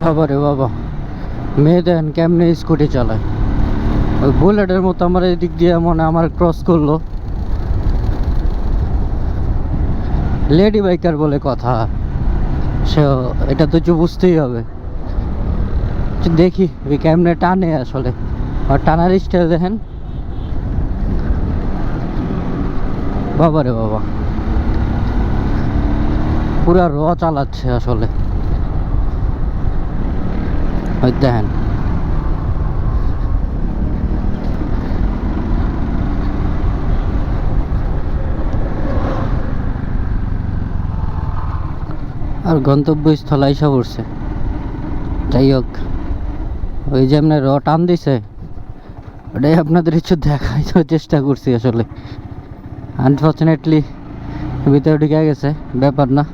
বাবা রে বাবা, মেয়ে দেন কেমনে স্কুটি চালায়। ওই বুলেটের মতো আমার এদিক দিয়ে মনে আমার ক্রস করল। লেডি বাইকার বলে কথা। সে, এটা তো বুঝতেই হবে। দেখি ওই কেমনে টানে আসলে। আর টানার স্টাইল দেখেন। বাবা রে বাবা। পুরা র চালাচ্ছে আসলে। ওই দেখেন। আর গন্তব্যস্থল আইসা পড়ছে। যাই হোক, ওই যে আপনার র টান দিছে, ওটাই আপনাদের একটু দেখাইতে চেষ্টা করছি আসলে। আনফর্চুনেটলি ভিতরে ঢুকে গেছে, ব্যাপার না।